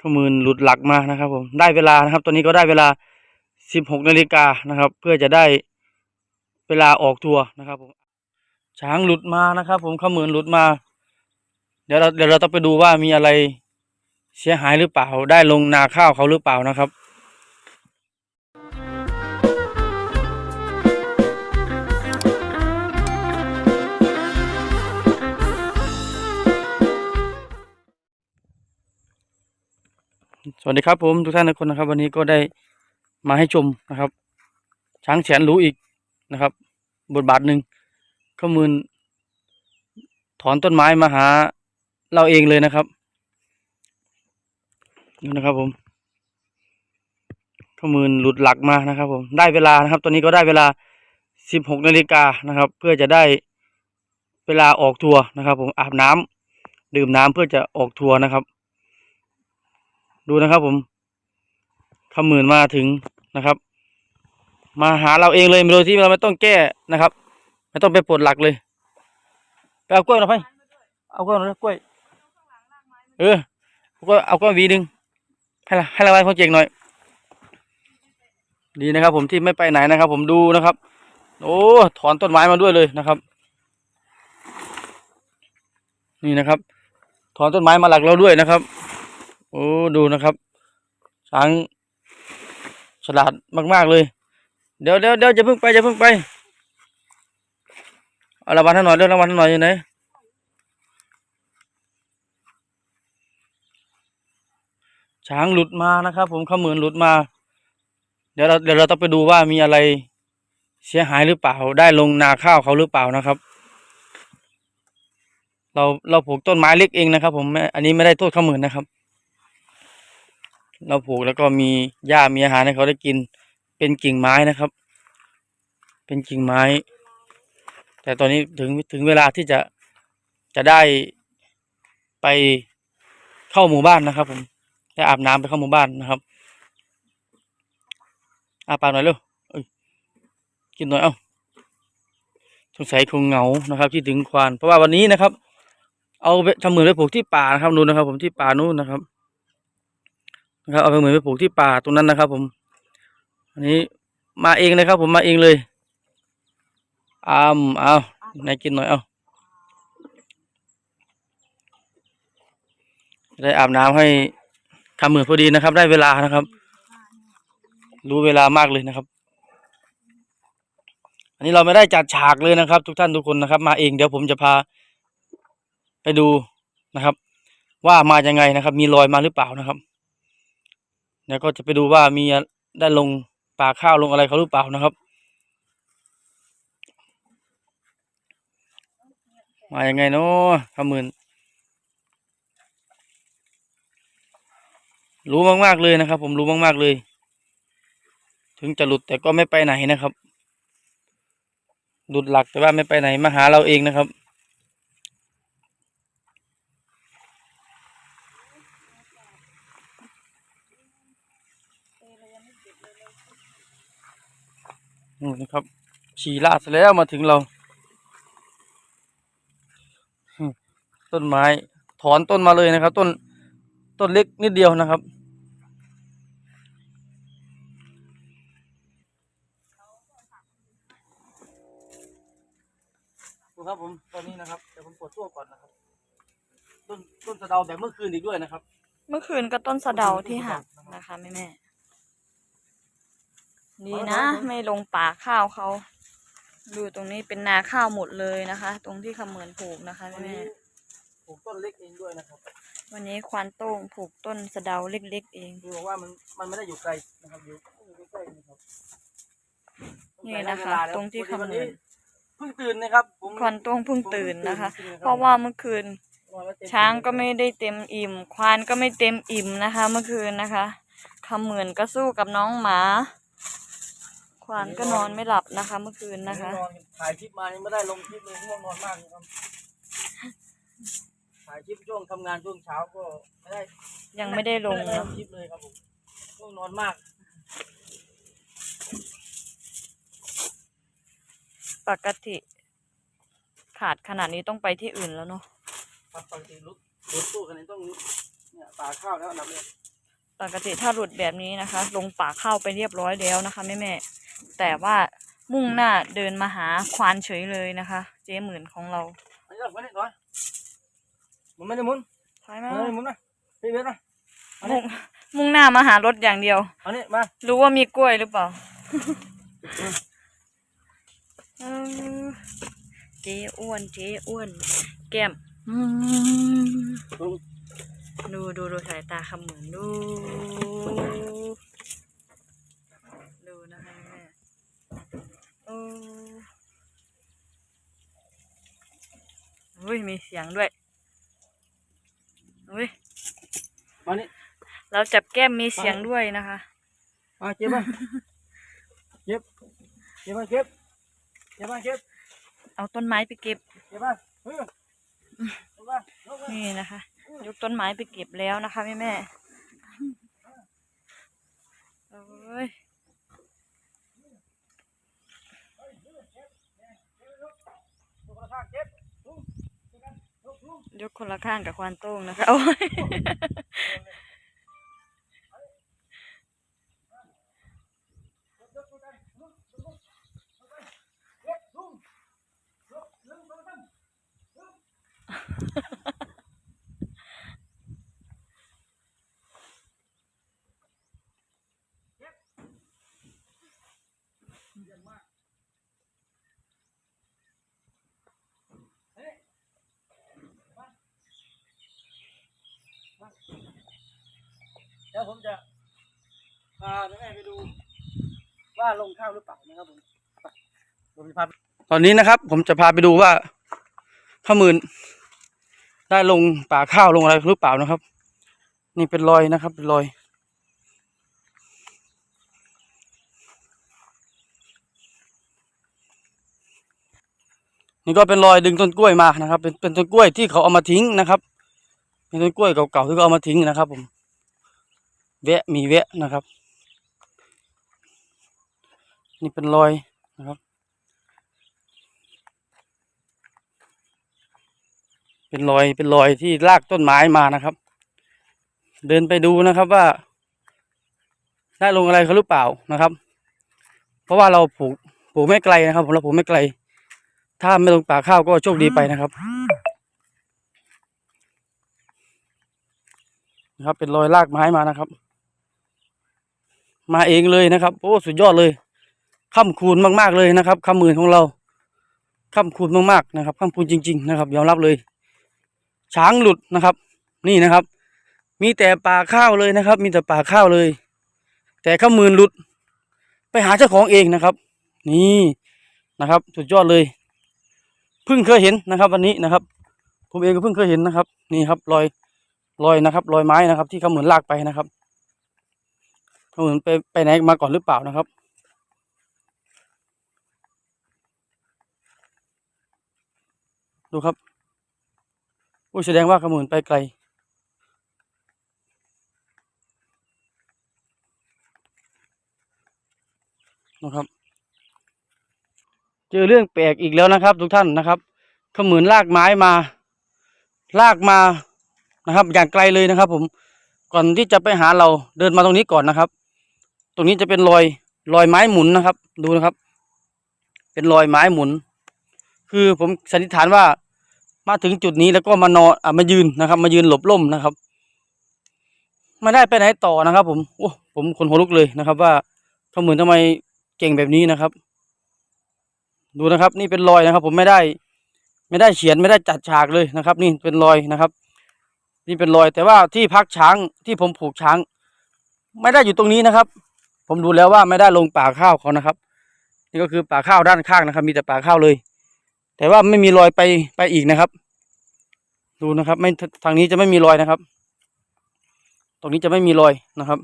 ข้อมือหลุดหลักมานะครับผมได้เวลานะครับ ตอนนี้ก็ได้เวลาสิบหกนาฬิกานะครับ เพื่อจะได้เวลาออกทัวร์นะครับผมช้างหลุดมานะครับ ผมขมือหลุดมา เดี๋ยวเราเดี๋ยวเราต้องไปดูว่ามีอะไรเสียหายหรือเปล่า ได้ลงนาข้าวเขาหรือเปล่านะครับ วัสดีครับผมทุกท่านทุกคนนะครับ วันนี้ก็ได้มาให้ชมนะครับ ช้างแสนรู้อีกนะครับ บทบาทหนึ่งข้อมือถอนต้นไม้มาหาเราเองเลยนะครับดูนะครับผมข้อมือหลุดหลักมานะครับ ผมได้เวลานะครับ ตอนนี้ก็ได้เวลาสิบหกนาฬิกานะครับ เพื่อจะได้เวลาออกทัวร์นะครับ ผมอาบน้ำดื่มน้ำเพื่อจะออกทัวร์นะครับ ดูนะครับ ผมขมื่นมาถึงนะครับ มาหาเราเองเลยโดยที่เราไม่ต้องแก้นะครับ ไม่ต้องไปปลดหลักเลยไปเอากล้วยหน่อยไปเอากล้วยหน่อยกล้วย เออเอากล้วยเอากล้วยหวีหนึ่งให้ละให้รางวัลคนเก่งหน่อย ดีนะครับ ผมที่ไม่ไปไหนนะครับ ผมดูนะครับ โอ้ถอนต้นไม้มาด้วยเลยนะครับ นี่นะครับ ถอนต้นไม้มาหลักเราด้วยนะครับ โอ้ดูนะครับ ช้างฉลาดมาก ๆ เลย เดี๋ยวเดี๋ยวเดี๋ยวจะเพิ่งไปจะเพิ่งไปเอารางวัลให้หน่อยเรื่องรางวัลให้หน่อยอยู่ไหนช้างหลุดมานะครับ ผมข้อมือหลุดมา เดี๋ยวเราเดี๋ยวเราต้องไปดูว่ามีอะไรเสียหายหรือเปล่า ได้ลงนาข้าวเขาหรือเปล่านะครับ เราเราปลูกต้นไม้เล็กเองนะครับ ผมอันนี้ไม่ได้โทษข้อมือนะครับ เราปลูกแล้วก็มีหญ้ามีอาหารให้เขาได้กิน เป็นกิ่งไม้นะครับ เป็นกิ่งไม้ แต่ตอนนี้ถึงถึงเวลาที่จะจะได้ไปเข้าหมู่บ้านนะครับ ผมได้อาบน้ำไปเข้าหมู่บ้านนะครับอาปากหน่อยเร็วกินหน่อยเอ้าสงสัยคงเหงานะครับที่ถึงควานเพราะว่าวันนี้นะครับ เอาทำเหมือนไปปลูกที่ป่านะครับนู่นนะครับ ผมที่ป่านู่นนะครับ นะครับเอาไปเหมือนไปปลูกที่ป่าตรงนั้นนะครับ ผม อันนี้มาเองเลยครับ ผมมาเองเลยอามเอาไหนกินหน่อยเอาได้อาบน้ำให้ทำเหมือนพอดีนะครับ ได้เวลานะครับ รู้เวลามากเลยนะครับ อันนี้เราไม่ได้จัดฉากเลยนะครับ ทุกท่านทุกคนนะครับ มาเองเดี๋ยวผมจะพา ไปดูนะครับ ว่ามายังไงนะครับ มีรอยมาหรือเปล่านะครับ เดี๋ยวก็จะไปดูว่ามีได้ลงป่าข้าวลงอะไรเขาหรือเปล่านะครับ มายังไงเนาะขมื่นรู้มากๆเลยนะครับ ผมรู้มากๆเลย ถึงจะหลุดแต่ก็ไม่ไปไหนนะครับ หลุดหลักแต่ว่าไม่ไปไหนมาหาเราเองนะครับ นู่นนะครับฉีลาดเสร็จแล้วมาถึงเรา ต้นไม้ ถอนต้นมาเลยนะครับ ต้นต้นเล็กนิดเดียวนะครับ ครับผมตอนนี้นะครับเดี๋ยวผมกดตัวก่อนนะครับ ต้นต้นสะเดาแบบเมื่อคืนอีกด้วยนะครับ เมื่อคืนก็ต้นสะเดาที่หักนะคะแม่แม่ ดีนะ ไม่ลงป่าข้าวเขา ดูตรงนี้เป็นนาข้าวหมดเลยนะคะ ตรงที่ขมือนผูกนะคะวันแม่นี้แม่ปลูกต้นเล็กเองด้วยนะครับวันนี้ควานโต้งผูกต้นสะเดาเล็กๆเองคือบอกว่ามันมันไม่ได้อยู่ไกลนะครับอยู่อยู่ใกล้ๆนะครับนี่นะคะ ตรงที่ขวันมืนี้อนเพิ่งตื่นนะครับผมควานโต้งเพิ่งตื่นนะคะผมพิ่งเพราะว่าเมื่อคืนนอนแล้วเต็มช้างก็ไม่ได้เต็มอิ่ม ควานก็ไม่เต็มอิ่มนะคะ เมื่อคืนนะคะขมือนก็สู้กับน้องหมา ควานก็นอนไม่หลับนะคะ เมื่อคืนนะคะนอนถ่ายคลิปมายังไม่ได้ลงคลิปเลยง่วงนอนมากเลยครับถ่ายคลิปช่วงทำงานช่วงเช้าก็ไม่ได้ยังไม่ได้ลงไม่ได้เนอะคลิปเลยครับผมง่วงนอนมาก ปกติ ขาดขนาดนี้ต้องไปที่อื่นแล้วเนาะครับปกติรถรถตู้คันนี้ต้องเนี่ยปลาข้าวแล้วนำเนี่ยปกติถ้าหลุดแบบนี้นะคะ ลงป่าเข้าไปเรียบร้อยแล้วนะคะแม่แม่ๆ แต่ว่ามุ่งหน้าเดินมาหาควานเฉยเลยนะคะ เจ๊หมื่นของเราอันนี้เราไม่ได้ถอยมันไม่ได้หมุนถอยมัมานไม่ได้หมุนนะพี่เวทนะอันมุ่นี้งมุ่งหน้ามาหารถอย่างเดียวอันนี้มารู้ว่ามีกล้วยหรือเปล่าเออเจ๊อ้วนเจ๊อ้วน แก้มอืมลงดูดูดูสายตาคำเหมือนดูดูนะคะแม่โอ้ อุ้ยมีเสียงด้วยอุ้ยมานี่เราจับแก้มมีเสียงด้วยนะคะ มาเก็บมาเก็บเก็บมาเก็บเก็บมาเก็บเอาต้นไม้ไปเก็บเก็บมาเออลงมาลงมานี่นะคะ ยกต้นไม้ไปเก็บแล้วนะคะแม่แม่โอ้ย ยกคนละข้างกับควานโต้งนะคะโอ้ยเดี๋ยวผมจะพาแม่ไปดู ว่าลงข้าวหรือเปล่านะครับผมผมจะพาตอนนี้นะครับ ผมจะพาไปดูว่าข้ามื่นได้ลงป่าข้าวลงอะไรหรือเปล่านะครับ นี่เป็นรอยนะครับ เป็นรอย นี่ก็เป็นรอยดึงต้นกล้วยมานะครับ เป็นเป็นต้นกล้วยที่เขาเอามาทิ้งนะครับ เป็นต้นกล้วยเก่าๆที่เขาเอามาทิ้งนะครับ ผม แวะมีแวะนะครับ นี่เป็นรอยนะครับ เป็นรอยเป็นรอยที่ลากต้นไม้มานะครับ เดินไปดูนะครับว่า ได้ลงอะไรเขาหรือเปล่านะครับ เพราะว่าเราปลูกปลูกไม่ไกลนะครับผมเราปลูกไม่ไกล ถ้าไม่ลงป่าข้าวก็โชคดีไปนะครับนะครับเป็นรอยลากไม้มานะครับ มาเองเลยนะครับ โอ้สุดยอดเลยค่ำคูณมากๆเลยนะครับคำมือของเราค่ำคูณมากๆนะครับค่ำคูณจริง ๆ นะครับ ยอมรับเลย ช้างหลุดนะครับ นี่นะครับ มีแต่ป่าข้าวเลยนะครับ มีแต่ป่าข้าวเลย แต่ข้ามือหลุด ไปหาเจ้าของเองนะครับ นี่นะครับ สุดยอดเลยเพิ่งเคยเห็นนะครับ วันนี้นะครับ ผมเองก็เพิ่งเคยเห็นนะครับ นี่ครับรอยรอยนะครับรอยไม้นะครับ ที่เขาเหมือนลากไปนะครับ ขาเหมือนไปไปไหนมาก่อนหรือเปล่านะครับดูครับอุ้ยแสดงว่าขมือนไปไกล นะครับ เจอเรื่องแปลกอีกแล้วนะครับ ทุกท่านนะครับขมือนลากไม้มา ลากมานะครับ อย่างไกลเลยนะครับ ผม ก่อนที่จะไปหาเราเดินมาตรงนี้ก่อนนะครับ ตรงนี้จะเป็นรอยรอยไม้หมุนนะครับ ดูนะครับ เป็นรอยไม้หมุน คือผมสันนิษฐานว่ามาถึงจุดนี้แล้วก็มานอนอะมายืนนะครับ มายืนหลบล่มนะครับไม่ได้ไปไหนต่อนะครับ ผมโอ้ผมขนหัวลุกเลยนะครับ ว่าเขาเหมือนทำไมเก่งแบบนี้นะครับ ดูนะครับ นี่เป็นรอยนะครับ ผมไม่ได้ ไม่ได้เขียนไม่ได้จัดฉากเลยนะครับ นี่เป็นรอยนะครับ นี่เป็นรอยแต่ว่าที่พักช้างที่ผมผูกช้าง ไม่ได้อยู่ตรงนี้นะครับ ผมดูแล้วว่าไม่ได้ลงป่าข้าวเขานะครับ นี่ก็คือป่าข้าวด้านข้างนะครับ มีแต่ป่าข้าวเลย แต่ว่าไม่มีรอยไปไปอีกนะครับ ดูนะครับ ไม่ทางนี้จะไม่มีรอยนะครับ ตรงนี้จะไม่มีรอยนะครับ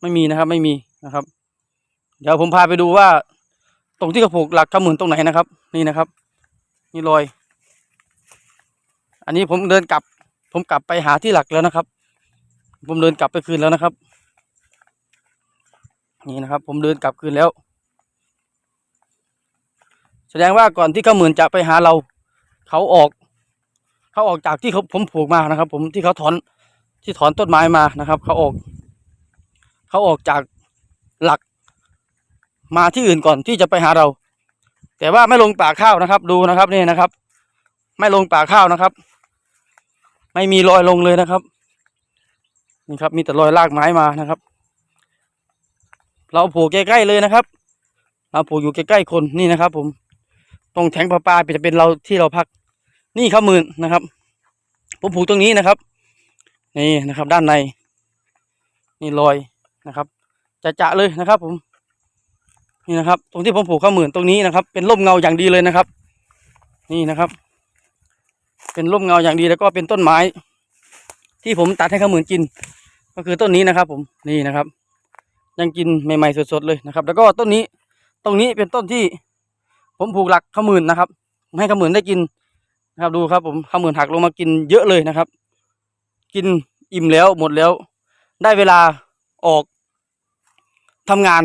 ไม่มีนะครับ ไม่มีนะครับ เดี๋ยวผมพาไปดูว่า ตรงที่กระผูกหลักกระหมื่นตรงไหนนะครับ นี่นะครับนี่รอย อันนี้ผมเดินกลับ ผมกลับไปหาที่หลักแล้วนะครับ ผมเดินกลับไปคืนแล้วนะครับ นี่นะครับ ผมเดินกลับคืนแล้ว แสดงว่าก่อนที่เขาหมื่นจะไปหาเรา เขาออก เขาออกจากที่เขาผมผูกมานะครับ ผมที่เขาถอนที่ถอนต้นไม้มานะครับ เขาออก เขาออกจากหลัก มาที่อื่นก่อนที่จะไปหาเรา แต่ว่าไม่ลงป่าข้าวนะครับ ดูนะครับนี่นะครับ ไม่ลงป่าข้าวนะครับ ไม่มีรอยลงเลยนะครับนี่ครับ มีแต่รอยลากไม้มานะครับ เราผูกใกล้ๆเลยนะครับเราผูกอยู่ใกล้ๆคนนี่นะครับ ผมตรงแทงประปาจะเป็นเราที่เราพัก นี่ครับหมื่นนะครับ ผมผูกตรงนี้นะครับ นี่นะครับ ด้านใน นี่รอยนะครับ จะจะเลยนะครับ ผม นี่นะครับ ตรงที่ผมผูกข้าหมื่นตรงนี้นะครับ เป็นร่มเงาอย่างดีเลยนะครับ นี่นะครับ เป็นร่มเงาอย่างดีแล้วก็เป็นต้นไม้ ที่ผมตัดให้ข้าหมื่นกิน ก็คือต้นนี้นะครับ ผมนี่นะครับ ยังกินใหม่ๆสดๆเลยนะครับ แล้วก็ต้นนี้ตรงนี้เป็นต้นที่ ผมผูกหลักขมื่นนะครับ ให้ขมื่นได้กินนะครับดูครับ ผมขมื่นหักลงมากินเยอะเลยนะครับ กินอิ่มแล้วหมดแล้ว ได้เวลาออกทำงาน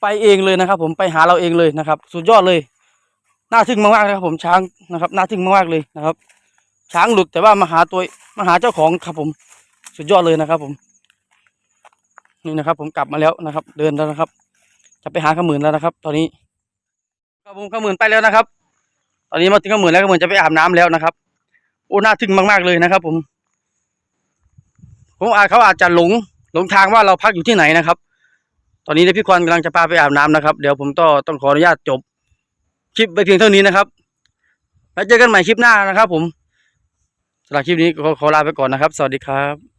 ไปเองเลยนะครับ ผมไปหาเราเองเลยนะครับ สุดยอดเลยน่าทึ่งมากๆนะครับ ผมช้างนะครับน่าทึ่งมากๆเลยนะครับ ช้างหลุดแต่ว่ามาหาตัวมาหาเจ้าของครับผม สุดยอดเลยนะครับ ผม นี่นะครับ ผมกลับมาแล้วนะครับ เดินแล้วนะครับ จะไปหาขมื่นแล้วนะครับ ตอนนี้ครับผมขมื่นไปแล้วนะครับ ตอนนี้มาถึงขมื่นแล้วขมื่นจะไปอาบน้ำแล้วนะครับโอ้น่าทึ่งมากๆเลยนะครับ ผม ผมอาจเขาอาจจะหลงหลงทางว่าเราพักอยู่ที่ไหนนะครับ ตอนนี้พี่ควันกำลังจะพาไปอาบน้ำนะครับ เดี๋ยวผมก็ต้องขออนุญาตจบคลิปไปเพียงเท่านี้นะครับแล้วเจอกันใหม่คลิปหน้านะครับ ผมสำหรับคลิปนี้ก็ขอลาไปก่อนนะครับ สวัสดีครับ